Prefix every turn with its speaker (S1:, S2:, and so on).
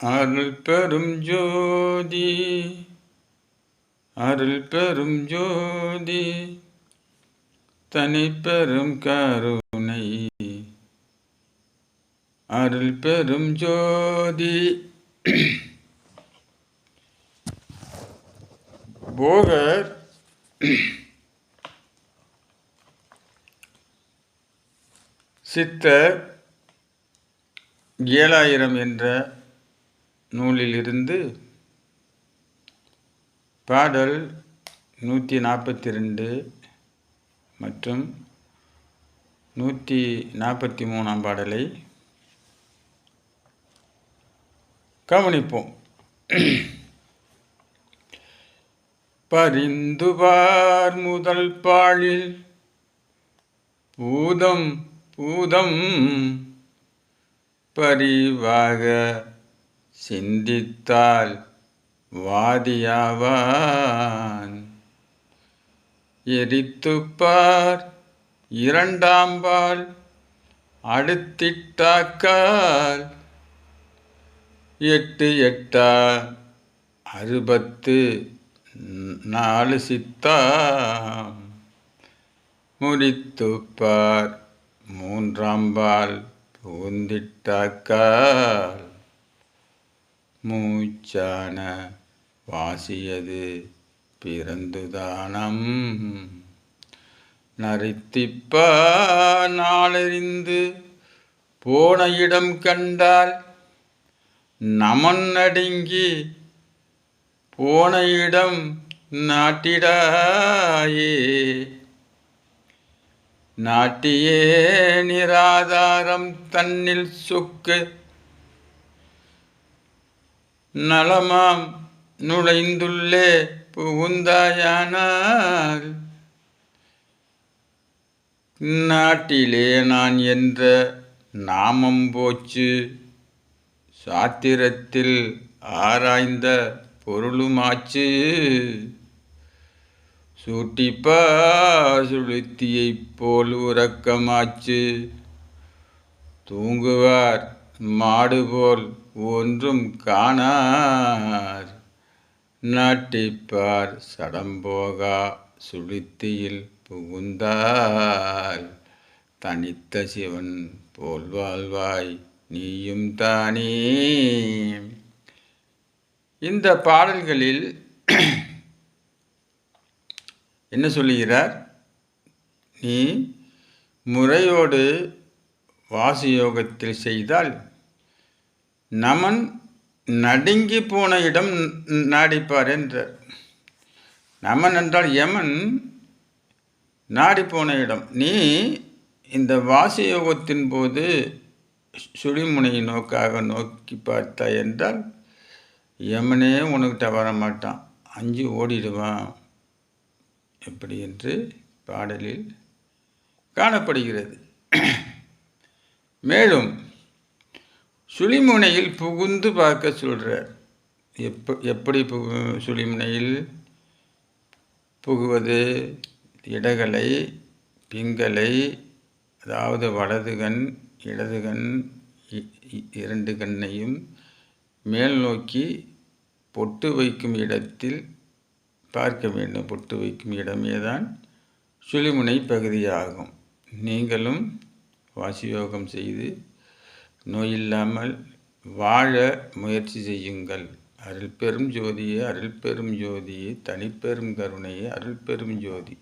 S1: அருள் பெரும் ஜோதி அருள் பெரும் ஜோதி தனி பெரும் கருணை. அருள் பெரும் ஜோதி. போகர் சித்தர் ஏழாயிரம் என்ற நூலிலிருந்து பாடல் நூற்றி நாற்பத்தி ரெண்டு மற்றும் நூற்றி நாற்பத்தி மூணாம் பாடலை கவனிப்போம். பரிந்துபார் முதல் பாழில் பூதம் பூதம் பரிவாக சிந்தித்தால் வாதியாவான். எரித்துப்பார் இரண்டாம்பால் அடுத்திட்டாக்கால். எட்டு எட்டா அறுபத்து நாலு சித்தாம். முடித்துப்பார் மூன்றாம்பால் பூந்திட்டாக்கால். மூச்சான வாசியது பிறந்துதானம். நரித்திப்ப நாளறிந்து போன இடம் கண்டால் நமன் நடுங்கி போன இடம் நாட்டிடாயே. நாட்டியே நிராதாரம் தன்னில் சொக்கு நலமாம் நுழைந்துள்ளே புகுந்தாயானால். நாட்டிலே நான் என்ற நாமம் போச்சு சாத்திரத்தில் ஆராய்ந்த பொருளுமாச்சு. சூட்டிப்பா சுளுத்தியைப் போல் உறக்கமாச்சு. தூங்குவார் மாடுபோல் ஒன்றும் காணார். நாட்டிப்பார் சடம்போகா சுளுத்தியில் புகுந்தால் தனித்த சிவன் போல் வாழ்வாய் நீயும் தானே. இந்த பாடல்களில் என்ன சொல்லுகிறார்? நீ முறையோடு வாசியோகத்தில் செய்தால் நமன் நடுங்கி போன இடம் நாடிப்பார் என்றார். நமன் என்றால் யமன் நாடி போன இடம். நீ இந்த வாசியோகத்தின் போது சுழிமுனையை நோக்காக நோக்கி பார்த்தாய் என்றால் யமனே உனக்கிட்ட வர மாட்டான் அஞ்சு ஓடிடுவான் எப்படி? என்று பாடலில் காணப்படுகிறது. மேலும் சுழிமுனையில் புகுந்து பார்க்க சொல்கிறார் எப்ப எப்படி புகு சுழிமுனையில் புகுவது? இடகலை பிங்கலை அதாவது வலது கண் இடது கண் இரண்டு கண்ணையும் மேல் நோக்கி பொட்டு வைக்கும் இடத்தில் பார்க்க வேண்டும். பொட்டு வைக்கும் இடமே தான் சுழிமுனை பகுதியாகும். நீங்களும் வாசியோகம் செய்து நோயில்லாமல் வாழ முயற்சி செய்யுங்கள். அருள் பெரும் ஜோதியே அருள் பெரும் ஜோதியே தனிப்பெரும் கருணையே அருள் பெரும் ஜோதி.